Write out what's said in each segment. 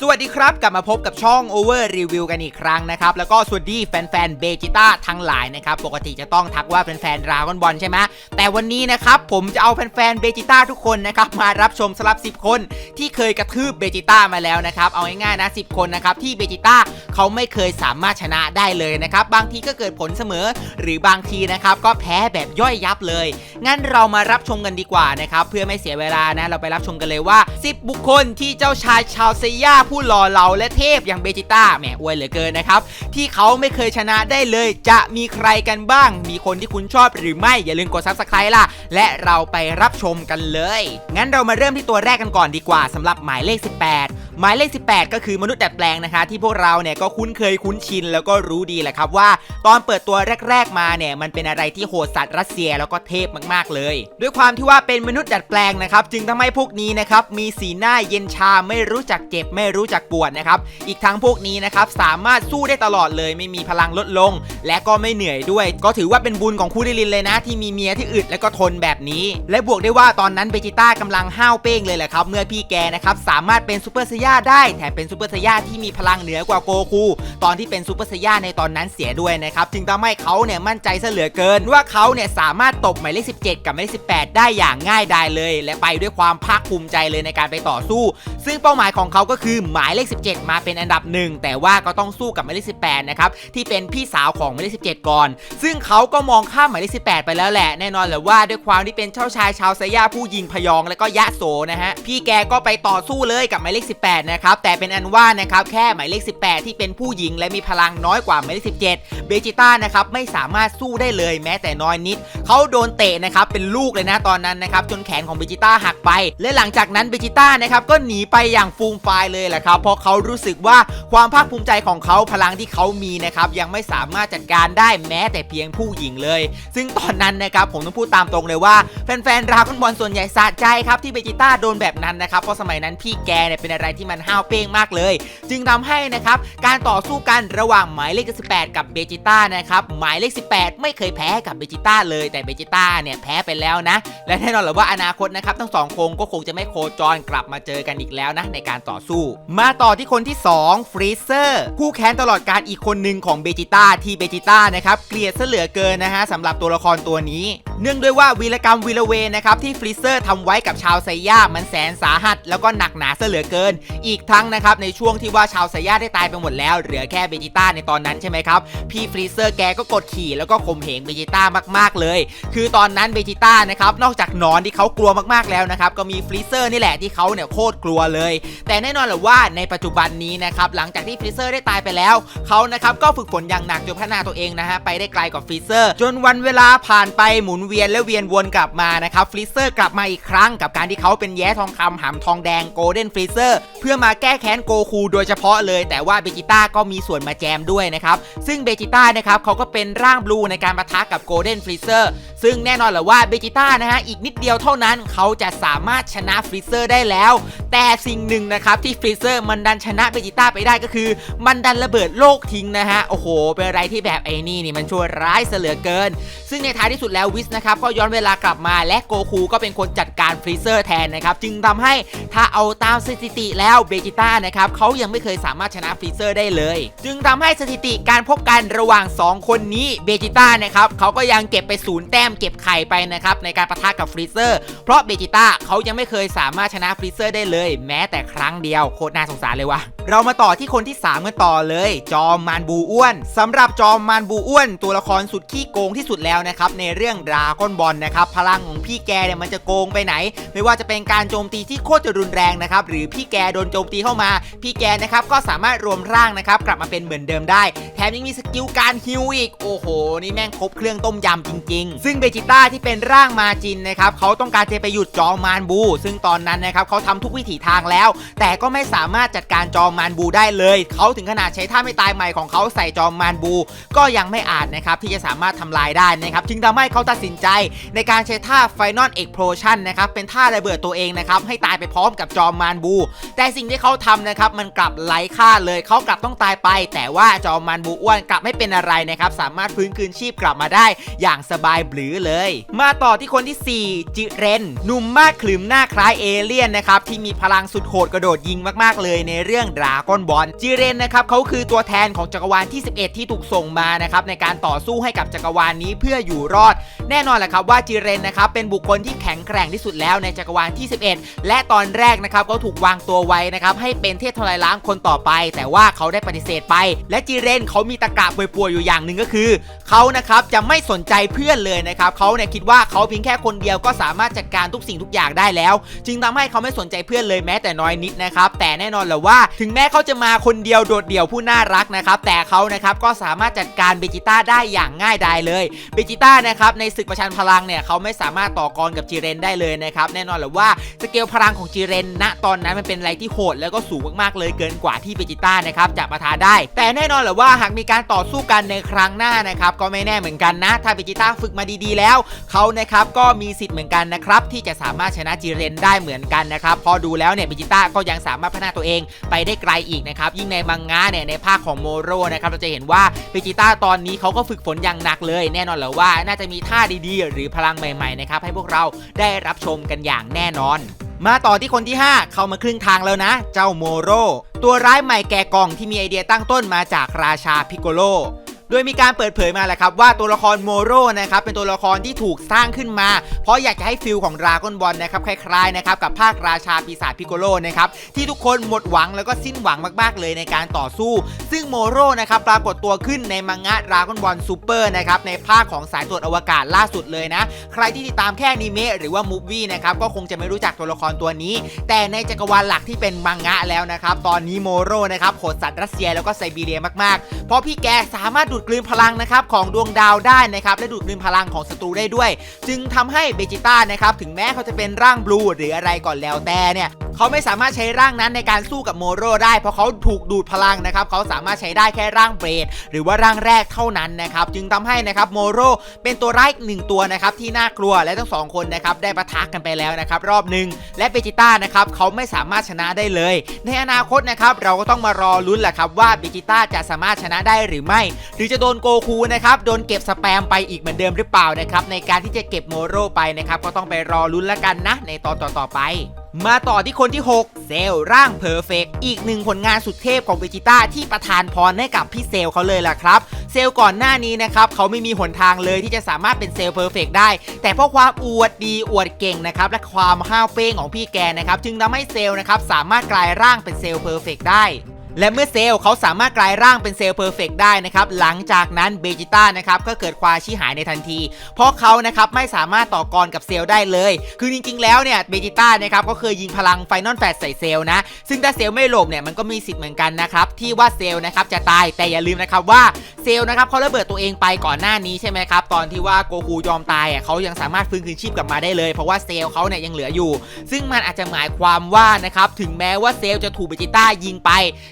สวัสดีครับ กลับมาพบกับช่อง Over Review กันอีกครั้งนะครับ แล้วก็สวัสดีแฟนๆเบจิต้าทั้งหลายนะครับ ปกติจะต้องทักว่าแฟนๆดราก้อนบอลใช่ไหมแต่วันนี้นะครับ ผมจะเอาแฟนๆเบจิต้าทุกคนนะครับ มารับชมสลับ 10 คนที่เคยกระทืบเบจิต้ามาแล้วนะครับ เอาง่ายๆนะ 10 คนนะครับ ที่เบจิต้าเขาไม่เคยสามารถชนะได้เลยนะครับ บางทีก็เกิดผลเสมอ หรือบางทีนะครับก็แพ้แบบย่อยยับเลย งั้นเรามารับชมกันดีกว่านะครับเพื่อไม่เสียเวลานะเราไปรับชมกันเลยว่า 10 บุคคลที่เจ้าชายชาวเซย่าผู้หล่อเหลาและเทพอย่างเบจิต้าแหมอวยเหลือเกินนะครับ ที่เขาไม่เคยชนะได้เลย จะมีใครกันบ้าง มีคนที่คุณชอบหรือไม่ อย่าลืมกดซับสไครต์ล่ะ และเราไปรับชมกันเลย งั้นเรามาเริ่มที่ตัวแรกกันก่อนดีกว่าสำหรับหมายเลข 18 หมายเลข 18 ก็คือมนุษย์ดัดแปลงนะคะ ที่พวกเราเนี่ยก็คุ้นเคยคุ้นชินแล้วก็รู้ดีแหละครับว่า ตอนเปิดตัวแรก ๆ มาเนี่ยมันเป็นอะไรที่โหดสัตว์รัสเซียแล้วก็เทพมากๆเลย ด้วยความที่ว่าเป็นมนุษย์ดัดแปลงนะครับจึงทำให้พวกนี้นะครับมีสีหน้าเย็นชาไม่รู้จักเจ็บไม่รู้จักปวดนะครับอีกทั้งพวกนี้นะครับสามารถสู้ได้ตลอดเลย ไม่มีพลังลดลง และก็ไม่เหนื่อยด้วย ก็ถือว่าเป็นบุญของคู่ดิลินเลยนะ ที่มีเมียที่อึดและก็ทนแบบนี้ และบวกได้ว่าตอนนั้นเบจิต้ากำลังห้าวเป้งเลยแหละครับเมื่อพี่แกนะครับสามารถเป็นซูเปอร์ไซย่าได้แถมเป็นซูเปอร์ไซย่าที่มีพลังเหนือกว่าโกคู ตอนที่เป็นซูเปอร์ไซย่าในตอนนั้นเสียด้วยนะครับจึงทำให้เขาเนี่ยมั่นใจซะเหลือเกิน ว่าเขาเนี่ยสามารถตบหมายเลข 17 กับหมายเลข 18 ได้อย่างง่ายดายเลย และไปด้วยความภาคภูมิใจเลยในการไปต่อสู้ ซึ่งเป้าหมายของเขาก็คือหมายเลข 17 มาเป็นอันดับหนึ่งแต่ว่าก็ต้องสู้กับหมายเลข 18 นะครับที่เป็นพี่สาวของหมายเลข 17 ก่อน ซึ่งเขาก็มองข้ามหมายเลข 18 ไปแล้วแหละแน่นอนแหละว่าด้วยความที่เป็นเจ้าชายชาวไซย่าผู้ยิงพยองและก็ยะโสนะฮะพี่แกก็ไปต่อสู้เลยกับหมายเลข 18นะครับ แต่เป็นอันว่านะครับ แค่หมายเลข 18 ที่เป็นผู้หญิงและมีพลังน้อยกว่าหมายเลข 17 เบจิต้านะครับไม่สามารถสู้ได้เลยแม้แต่น้อยนิด เขาโดนเตะนะครับเป็นลูกเลยนะตอนนั้นนะครับจนแขนของเบจิต้าหักไป และหลังจากนั้นเบจิต้านะครับก็หนีไปอย่างฟูมไฟายเลยแหละครับเพราะเขารู้สึกว่าความภาคภูมิใจของเขาพลังที่เขามีนะครับยังไม่สามารถจัดการได้แม้แต่เพียงผู้หญิงเลย ซึ่งตอนนั้นนะครับผมต้องพูดตามตรงเลยว่าแฟนๆราก้อนบอลส่วนใหญ่สะใจครับที่เบจิต้าโดนแบบนั้นนะครับเพราะสมัยนั้นพี่แกเนี่ยเป็นอะไรที่มันห้าวเป้งมากเลย จึงทำให้นะครับการต่อสู้กันระหว่างหมายเลข 18 กับเบจิต้านะครับหมายเลข 18 ไม่เคยแพ้กับเบจิต้าเลยแต่เบจิต้าเนี่ยแพ้ไปแล้วนะ และแน่นอนแหละว่าอนาคตนะครับทั้งสองคงก็คงจะไม่โคจรกลับมาเจอกันอีกแล้วนะในการต่อสู้ มาต่อที่คนที่ 2 ฟรีเซอร์ผู้แค้นตลอดการอีกคนหนึ่งของเบจิต้าที่เบจิต้านะครับเกลียดซะเหลือเกินนะฮะสำหรับตัวละครตัวนี้เนื่องด้วยว่าวีรกรรมวีรเวนะครับที่ฟรีเซอร์ทำไว้กับชาวไซย่ามันแสนสาหัส แล้วก็หนักหนาซะเหลือเกิน อีกทั้งนะครับในช่วงที่ว่าชาวไซย่าได้ตายไปหมดแล้ว เหลือแค่เบจิต้าในตอนนั้นใช่ไหมครับพี่ฟรีเซอร์แกก็กดขี่แล้วก็ข่มเหงเบจิต้ามากๆเลย คือตอนนั้นเบจิต้านะครับนอกจากนอนที่เขากลัวมากๆแล้วนะครับก็มีฟรีเซอร์นี่แหละที่เขาเนี่ยโคตรกลัวเลย แต่แน่นอนแหละว่าในปัจจุบันนี้นะครับหลังจากที่ฟรีเซอร์ได้ตายไปแล้วเขานะครับก็ฝึกฝนอย่างหนักจนพัฒนาตัวเองนะฮะไปได้ไกลกว่าฟรีเซอร์ จนวันเวลาผ่านไปหมุนเวียนและเวียนวนกลับมานะครับฟรีเซอร์กลับมาอีกครั้ง กับการที่เขาเป็นแย้ทองคำหำทองแดงโกลเด้นฟรีเซอร์เพื่อมาแก้แค้นโกคูโดยเฉพาะเลย แต่ว่าเบจิต้าก็มีส่วนมาแจมด้วยนะครับซึ่งเบจิต้านะครับเขาก็เป็นร่างบลูในการปะทะกับโกลเด้นฟรีเซอร์ซึ่งแน่นอนแหละว่าเบจิต้านะฮะอีกนิดเดียวเท่านั้นเขาจะสามารถชนะฟรีเซอร์ได้แล้ว แต่สิ่งหนึ่งนะครับที่ฟรีเซอร์มันดันชนะเบจิต้าไปได้ก็คือ มันดันระเบิดโลกทิ้งนะฮะ โอ้โห เป็นอะไรที่แบบไอ้นี่นี่มันชั่วร้ายเสลือเกิน ซึ่งในท้ายที่สุดแล้ววิสนะครับก็ย้อนเวลากลับมาและโกคูก็เป็นคนจัดการฟรีเซอร์แทนนะครับ จึงทำให้ถ้าเอาตามสถิติแล้วเบจิต้านะครับเขายังไม่เคยสามารถชนะฟรีเซอร์ได้เลย จึงทำให้สถิติการพบกันระหว่าง 2 คนนี้เบจิต้านะครับเขาก็ยังเก็บไปศูนย์แต้มเก็บไข่ไปนะครับในการปะทะกับฟรีเซอร์เพราะเบจิต้าเขายังไม่เคยสามารถชนะฟรีเซอร์ได้เลยแม้แต่ครั้งเดียวโคตรน่าสงสารเลยว่ะ เรามาต่อที่คนที่3กันต่อเลย จอมมานบูอ้วนสำหรับจอมมานบูอ้วน ตัวละครสุดขี้โกงที่สุดแล้วนะครับในเรื่องดราก้อนบอลนะครับพลังของพี่แกเนี่ยมันจะโกงไปไหน ไม่ว่าจะเป็นการโจมตีที่โคตรจะรุนแรงนะครับหรือพี่แกโดนโจมตีเข้ามา พี่แกนะครับก็สามารถรวมร่างนะครับกลับมาเป็นเหมือนเดิมได้ แถมยังมีสกิลการฮิวอีกโอ้โห นี่แม่งครบเครื่องต้มยำจริง ๆ ซึ่งเบจิต้าที่เป็นร่างมาจินนะครับเขาต้องการจะไปหยุดจอมมานบู ซึ่งตอนนั้นนะครับเขาทำทุกวิถีทางแล้ว แต่ก็ไม่สามารถจัดการจอมมมานบูได้เลย เขาถึงขนาดใช้ท่าไม่ตายใหม่ของเขาใส่จอมมานบู ก็ยังไม่อาจนะครับที่จะสามารถทำลายได้นะครับจึงทำให้เขาตัดสินใจ ในการใช้ท่า Final Explosion นนะครับเป็นท่าระเบิดตัวเองนะครับให้ตายไปพร้อมกับจอมมานบู แต่สิ่งที่เขาทำนะครับมันกลับไร้ค่าเลยเขากลับต้องตายไป แต่ว่าจอมมานบูอ้วนกลับไม่เป็นอะไรนะครับสามารถฟื้นคืนชีพกลับมาได้ อย่างสบายบลือเลย มาต่อที่คนที่ 4 จิเรนหนุ่มมากขลืมหน้าคล้ายเอเลี่ยนนะครับที่มีพลังสุดโหดกระโดดยิงมากๆเลยในเรื่องดราก้อนบอลจิเรนนะครับเขาคือตัวแทนของจักรวาลที่ 11 ที่ถูกส่งมานะครับในการต่อสู้ให้กับจักรวาลนี้เพื่ออยู่รอด แน่นอนแหละครับว่าจิเรนนะครับเป็นบุคคลที่แข็งแกร่งที่สุดแล้วในจักรวาลที่ 11 และตอนแรกนะครับเขาถูกวางตัวไว้นะครับให้เป็นเทพทลายล้างคนต่อไป แต่ว่าเขาได้ปฏิเสธไป และจิเรนเขามีตะกะป่วยๆอยู่อย่างหนึ่งก็คือเขานะครับจะไม่สนใจเพื่อนเลยนะครับเขาเนี่ยคิดว่าเขาเพียงแค่คนเดียวก็สามารถจัดการทุกสิ่งทุกอย่างได้แล้ว จึงทำให้เขาไม่สนใจเพื่อนเลยแม้แต่น้อยนิดนะครับแต่แน่นอนแหละว่าถึงแม้เขาจะมาคนเดียวโดดเดี่ยวผู้น่ารักนะครับ แต่เขานะครับก็สามารถจัดการเบจิต้าได้อย่างง่ายดายเลยเบจิต้านะครับในศึกประชันพลังเนี่ยเขาไม่สามารถต่อกรกับจิเรนได้เลยนะครับแน่นอนแหละว่าสเกลพลังของจิเรนณตอนนั้นมันเป็นอะไรที่โหดแล้วก็สูงมากๆเลยเกินกว่าที่เบจิต้านะครับจะประทาได้ แต่แน่นอนแหละว่าหากมีการต่อสู้กันในครั้งหน้านะครับก็ไม่แน่เหมือนกันนะ ถ้าเบจิต้าฝึกมาดีๆแล้วเขานะครับก็มีสิทธิ์เหมือนกันนะครับที่จะสามารถชนะจิเรนได้เหมือนกันนะครับพอดูแล้วเนี่ยเบจิต้าก็ยังสามารถพัฒนาตัวเองไปได้ไกลอีกนะครับยิ่งในมังงะเนี่ยในภาคของโมโรนะครับเราจะเห็นว่าเบจิต้าตอนนี้เขาก็ฝึกฝนอย่างหนักเลย แน่นอนแล้ว่าน่าจะมีท่าดีๆ หรือพลังใหม่ๆนะครับให้พวกเราได้รับชมกันอย่างแน่นอน มาต่อที่คนที่ 5 เข้ามาครึ่งทางแล้วนะ เจ้าโมโรตัวร้ายใหม่แก่กล่องที่มีไอเดียตั้งต้นมาจากราชาพิโกโลโดยมีการเปิดเผยมาแหละครับว่าตัวละครโมโรนะครับเป็นตัวละครที่ถูกสร้างขึ้นมา เพราะอยากจะให้ฟิลของดราก้อนบอลนะครับคล้ายๆนะครับกับภาคราชาปีศาจพิโกโลนะครับที่ทุกคนหมดหวังแล้วก็สิ้นหวังมากๆเลยในการต่อสู้ ซึ่งโมโรนะครับปรากฏตัวขึ้นในมังงะดราก้อนบอลซูเปอร์นะครับในภาคของสายตรวจอวกาศล่าสุดเลยนะ ใครที่ติดตามแค่นิเมะหรือว่ามูฟวี่นะครับก็คงจะไม่รู้จักตัวละครตัวนี้ แต่ในจักรวาลหลักที่เป็นมังงะแล้วนะครับตอนนี้โมโรนะครับโหดสัตว์รัสเซียแล้วก็ไซบีเรียมากๆ เพราะพี่แกสามารถดูดกลืนพลังนะครับของดวงดาวได้นะครับและดูดกลืนพลังของศัตรูได้ด้วย จึงทำให้เบจิต้านะครับถึงแม้เขาจะเป็นร่างบลูหรืออะไรก่อนแล้วแต่เนี่ยเขาไม่สามารถใช้ร่างนั้นในการสู้กับโมโรได้ เพราะเขาถูกดูดพลังนะครับเขาสามารถใช้ได้แค่ร่างเบรดหรือว่าร่างแรกเท่านั้นนะครับจึงทำให้นะครับโมโรเป็นตัวร้ายหนึ่งตัวนะครับที่น่ากลัวและทั้งสองคนนะครับได้ปะทะกันไปแล้วนะครับรอบหนึ่งและเบจิต้านะครับเขาไม่สามารถชนะได้เลย ในอนาคตนะครับเราก็ต้องมารอลุ้นแหละครับว่าเบจิต้าจะสามารถชนะได้หรือไม่ หรือจะจะโดนโกคูนะครับโดนเก็บสแปมไปอีกเหมือนเดิมหรือเปล่านะครับในการที่จะเก็บโมโรไปนะครับก็ต้องไปรอลุ้นแล้วกันนะ ในตอนต่อๆไปมาต่อที่คนที่ 6 เซลร่างเพอร์เฟกอีกหนึ่งผลงานสุดเทพของเวจิต้าที่ประทานพรให้กับพี่เซลเขาเลยล่ะครับ เซลก่อนหน้านี้นะครับเขาไม่มีหนทางเลยที่จะสามารถเป็นเซลเพอร์เฟกได้ แต่เพราะความอวดดีอวดเก่งนะครับและความห้าวเป้งของพี่แกนะครับจึงทำให้เซลนะครับสามารถกลายร่างเป็นเซลเพอร์เฟกได้ และเมื่อเซลล์เขาสามารถกลายร่างเป็นเซลล์เพอร์เฟกได้นะครับหลังจากนั้นเบจิต้านะครับก็เกิดความชิหายในทันที เพราะเขานะครับไม่สามารถต่อกรกับเซลล์ได้เลย คือจริงๆ แล้วเนี่ยเบจิต้านะครับก็เคยยิงพลังไฟนอลแฟตใส่เซลล์นะ ซึ่งถ้าเซลล์ไม่หลบเนี่ยมันก็มีสิทธิ์เหมือนกันนะครับที่ว่าเซลล์นะครับจะตายแต่อย่าลืมนะครับว่าเซลล์นะครับเขาระเบิดตัวเองไปก่อนหน้านี้ใช่ไหมครับตอนที่ว่าโกคูยอมตายอะเขายังสามารถฟื้นคืนชีพกลับมาได้เลยเพราะว่าเซลล์เขาเนี่ยยังเหลืออยู่ ซึ่งมันอาจจะหมายความว่านะครับถึงแม้ว่าเซลล์จะถูกเบจิต้ายิงไป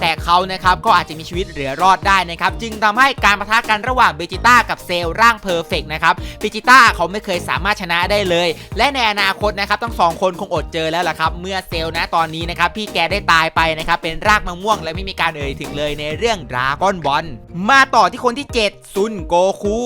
แต่เขานะครับก็อาจจะมีชีวิตเหลือรอดได้นะครับจึงทำให้การปะทะกันระหว่างเบจิต้ากับเซลร่างเพอร์เฟกนะครับเบจิต้าเขาไม่เคยสามารถชนะได้เลย และในอนาคตนะครับทั้งสองคนคงอดเจอแล้วล่ะครับเมื่อเซลนะตอนนี้นะครับพี่แกได้ตายไปนะครับเป็นรากมะม่วงและไม่มีการเอ่ยถึงเลยในเรื่องดราก้อนบอลมาต่อที่คนที่ 7 ซุนโกคู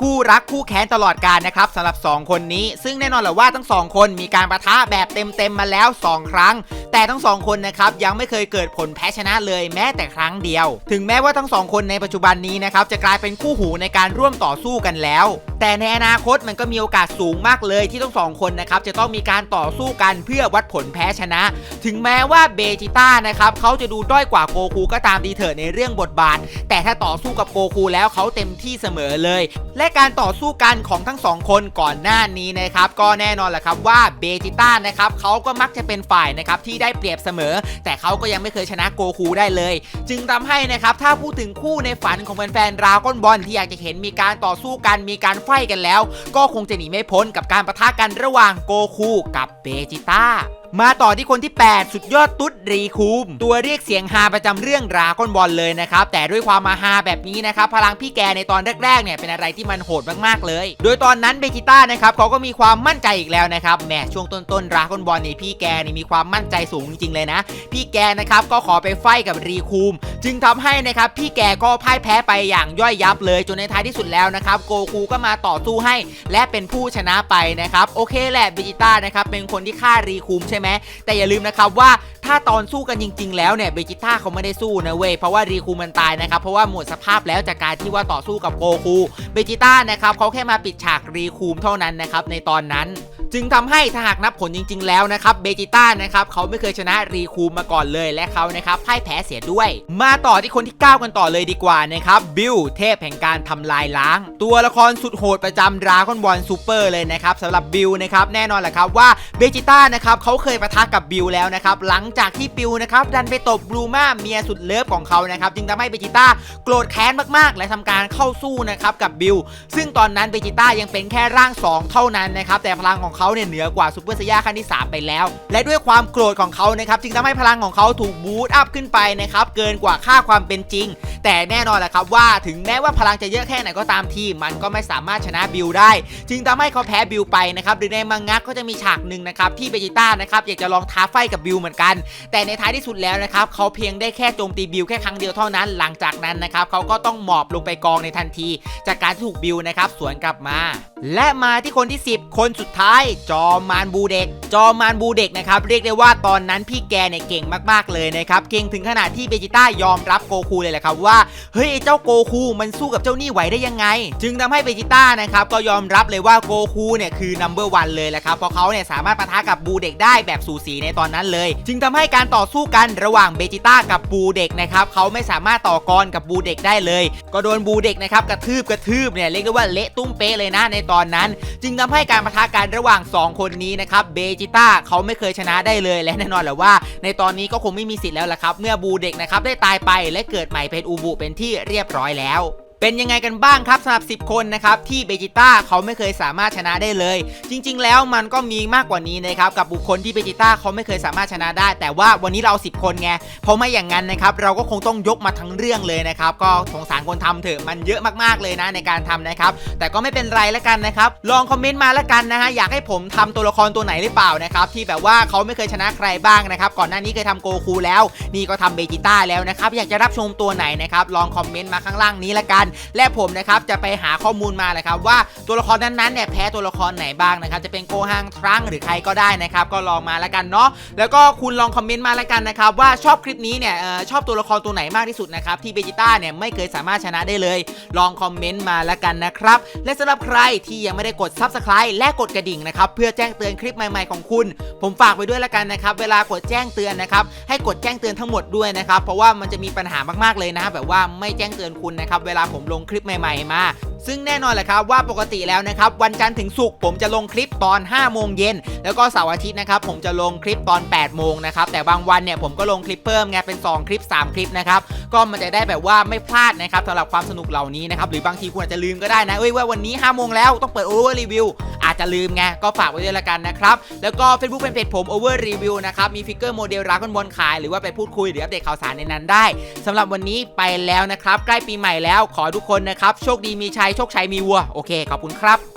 คู่รักคู่แค้นตลอดกาลนะครับสำหรับ 2 คนนี้ ซึ่งแน่นอนแหละว่าทั้งสองคนมีการประทะแบบเต็มๆมาแล้ว 2 ครั้ง แต่ทั้งสองคนนะครับยังไม่เคยเกิดผลแพ้ชนะเลยแม้แต่ครั้งเดียว ถึงแม้ว่าทั้งสองคนในปัจจุบันนี้นะครับจะกลายเป็นคู่หูในการร่วมต่อสู้กันแล้ว แต่ในอนาคตมันก็มีโอกาสสูงมากเลยที่ทั้งสองคนนะครับจะต้องมีการต่อสู้กันเพื่อวัดผลแพ้ชนะ ถึงแม้ว่าเบจิต้านะครับเขาจะดูด้อยกว่าโกคูก็ตามดีเถิดในเรื่องบทบาท แต่ถ้าต่อสู้กับโกคูแล้วเขาเต็มที่เสมอเลยและและการต่อสู้กันของทั้งสองคนก่อนหน้านี้นะครับก็แน่นอนแหละครับว่าเบจิต้านะครับเขาก็มักจะเป็นฝ่ายนะครับที่ได้เปรียบเสมอ แต่เขาก็ยังไม่เคยชนะโกคูได้เลย จึงทำให้นะครับถ้าพูดถึงคู่ในฝันของแฟนๆราก้อนบอลที่อยากจะเห็นมีการต่อสู้กันมีการไฟกันแล้ว ก็คงจะหนีไม่พ้นกับการประทะกันระหว่างโกคูกับเบจิต้า มาต่อที่คนที่ 8 สุดยอดตุ๊ดรีคูม ตัวเรียกเสียงฮาประจำเรื่องราก้อนบอลเลยนะครับ แต่ด้วยความมาฮาแบบนี้นะครับ พลังพี่แกในตอนแรกๆเนี่ยเป็นอะไรที่มันโหดมากๆเลย โดยตอนนั้นเบจิต้านะครับเขาก็มีความมั่นใจอีกแล้วนะครับแหมช่วงต้นๆราก้อนบอลนี่พี่แกนี่มีความมั่นใจสูงจริงๆเลยนะ พี่แกนะครับก็ขอไปไฟกับรีคูม จึงทำให้นะครับพี่แกก็พ่ายแพ้ไปอย่างย่อยยับเลยจนในท้ายที่สุดแล้วนะครับโกคูก็มาต่อสู้ให้ และเป็นผู้ชนะไปนะครับโอเคแหละเบจิต้านะครับเป็นคนที่ฆ่ารีคูมใช่ไหมแต่อย่าลืมนะครับว่าถ้าตอนสู้กันจริง ๆ แล้วเนี่ยเบจิต้าเขาไม่ได้สู้นะเว้ยเพราะว่ารีคูมมันตายนะครับเพราะว่าหมดสภาพแล้วจากการที่ว่าต่อสู้กับโกคูเบจิต้านะครับเขาแค่มาปิดฉากรีคูมเท่านั้นนะครับในตอนนั้น จึงทำให้ถ้าหากนับผลจริง ๆ แล้วนะครับเบจิต้านะครับเขาไม่เคยชนะรีคูมาก่อนเลยและเขานะครับพ่ายแพ้เสียด้วย มาต่อที่คนที่ 9 กันต่อเลยดีกว่านะครับบิลเทพแห่งการทำลายล้าง ตัวละครสุดโหดประจำดราก้อนบอลซูเปอร์เลยนะครับสำหรับบิลนะครับแน่นอนแหละครับว่าเบจิต้านะครับเขาเคยประทะกับบิลแล้วนะครับหลังจากที่บิลนะครับดันไปตบบลูมาเมียสุดเลิฟของเขานะครับจึงทำให้เบจิต้าโกรธแค้นมากๆ และทำการเข้าสู้นะครับกับบิลซึ่งตอนนั้นเบจิต้ายังเป็นแค่ร่าง 2 เท่านั้นนะครับแต่พลังของเขาเนี่ยเหนือกว่าซูเปอร์ไซย่าขั้นที่ 3 ไปแล้ว และด้วยความโกรธของเขานะครับจึงทำให้พลังของเขาถูกบูตอัพขึ้นไปนะครับเกินกว่าค่าความเป็นจริง แต่แน่นอนแหละครับว่าถึงแม้ว่าพลังจะเยอะแค่ไหนก็ตามทีมันก็ไม่สามารถชนะบิลได้ จึงทำให้เขาแพ้บิลไปนะครับหรือในมังงะก็จะมีฉากหนึ่งนะครับที่เบจิต้านะครับอยากจะลองท้าไฟกับบิลเหมือนกัน แต่ในท้ายที่สุดแล้วนะครับเขาเพียงได้แค่โจมตีบิลแค่ครั้งเดียวเท่านั้น หลังจากนั้นนะครับเขาก็ต้องหมอบลงไปกองในทันที จากการที่ถูกบิลนะครับสวนกลับมา และมาที่คนที่ 10 คนสุดท้าย จอมมานบูเด็ก จอมมานบูเด็กนะครับเรียกได้ว่าตอนนั้นพี่แกเนี่ยเก่งมากๆเลยนะครับเก่งถึงขนาดที่เบจิต้ายอมรับโกคูเลยแหละครับว่าเฮ้ยเจ้าโกคูมันสู้กับเจ้านี่ไหวได้ยังไง จึงทำให้เบจิต้านะครับก็ยอมรับเลยว่าโกคูเนี่ยคือนัมเบอร์วันเลยแหละครับเพราะเขาเนี่ยสามารถปะทะกับบูเด็กได้แบบสูสีในตอนนั้นเลย จึงทำให้การต่อสู้กันระหว่างเบจิต้ากับบูเด็กนะครับเขาไม่สามารถต่อกรกับบูเด็กได้เลย ก็โดนบูเด็กนะครับกระทืบกระทืบเนี่ยเรียกได้ว่าเละตุ้มเป๊ะเลยนะในตอนนั้น จึงทำให้การปะทะกันระหว่าง 2 คนนี้นะครับเบจิต้าเขาไม่เคยชนะได้เลยและแน่นอนแหละว่า ในตอนนี้ก็คงไม่มีสิทธิ์แล้วล่ะครับ เมื่อบูเด็กนะครับได้ตายไปและเกิดใหม่เป็นอูบุเป็นที่เรียบร้อยแล้ว เป็นยังไงกันบ้างครับสำหรับ 10 คนนะครับที่เบจิต้าเขาไม่เคยสามารถชนะได้เลย จริง ๆ แล้วมันก็มีมากกว่านี้นะครับกับบุคคลที่เบจิต้าเขาไม่เคยสามารถชนะได้ แต่ว่าวันนี้เรา 10 คนไงเพราะไม่อย่างนั้นนะครับเราก็คงต้องยกมาทั้งเรื่องเลยนะครับก็สงสารคนทำเถอะมันเยอะมากๆเลยนะในการทำนะครับแต่ก็ไม่เป็นไรแล้วกันนะครับลองคอมเมนต์มาแล้วกันนะฮะอยากให้ผมทำตัวละครตัวไหนหรือเปล่านะครับที่แบบว่าเขาไม่เคยชนะใครบ้างนะครับก่อนหน้านี้เคยทำโกคูแล้ว นี่ก็ทำเบจิต้าแล้วนะครับอยากจะรับชมตัวไหนนะครับลองคอมเมนต์มาข้างล่างนี้ละกันและผมนะครับจะไปหาข้อมูลมาเลยครับว่าตัวละครนั้นๆเนี่ยแพ้ตัวละครไหนบ้างนะครับจะเป็นโกฮังทรังหรือใครก็ได้นะครับก็ลองมาแล้วกันเนาะแล้วก็คุณลองคอมเมนต์มาแล้วกันนะครับว่าชอบคลิปนี้เนี่ยออชอบตัวละครตัวไหนมากที่สุดนะครับที่เบจิต้าเนี่ยไม่เคยสามารถชนะได้เลย ลองคอมเมนต์มาแล้วกันนะครับและสำหรับใครที่ยังไม่ได้กด Subscribe และกดกระดิ่งนะครับเพื่อแจ้งเตือนคลิปใหม่ๆของคุณ ผมฝากไว้ด้วยแล้วกันนะครับเวลากดแจ้งเตือนนะครับให้กดแจ้งเตือนทั้งหมดด้วยนะครับเพราะว่ามันจะมีปัญหามากๆเลยนะแบบว่าไม่แจ้งเตือนคุณนะครับเวลาผมลงคลิปใหม่ๆมา ซึ่งแน่นอนแหละครับว่าปกติแล้วนะครับ วันจันทร์ถึงศุกร์ผมจะลงคลิปตอน 5 โมงเย็น แล้วก็เสาร์อาทิตย์นะครับ ผมจะลงคลิปตอน 8 โมงนะครับ แต่บางวันเนี่ยผมก็ลงคลิปเพิ่มไงเป็น 2 คลิป 3 คลิปนะครับ ก็มันจะได้แบบว่าไม่พลาดนะครับสำหรับความสนุกเหล่านี้นะครับ หรือบางทีคุณอาจจะลืมก็ได้นะเอ้ยว่าวันนี้ 5 โมงแล้วต้องเปิดโอเวอร์รีวิวอาจจะลืมไงก็ฝากไว้ด้วยละกันนะครับ แล้วก็ Facebook เป็นเพจผม Over Review นะครับ มีฟิกเกอร์โมเดลรักกันบอลขาย หรือว่าไปพูดคุยหรืออัปเดตข่าวสารในนั้นได้สำหรับวันนี้ไปแล้วนะครับ ใกล้ปีใหม่แล้วขอทุกคนนะครับ โชคดีมีชัย โชคชัยมีวัว โอเค ขอบคุณครับ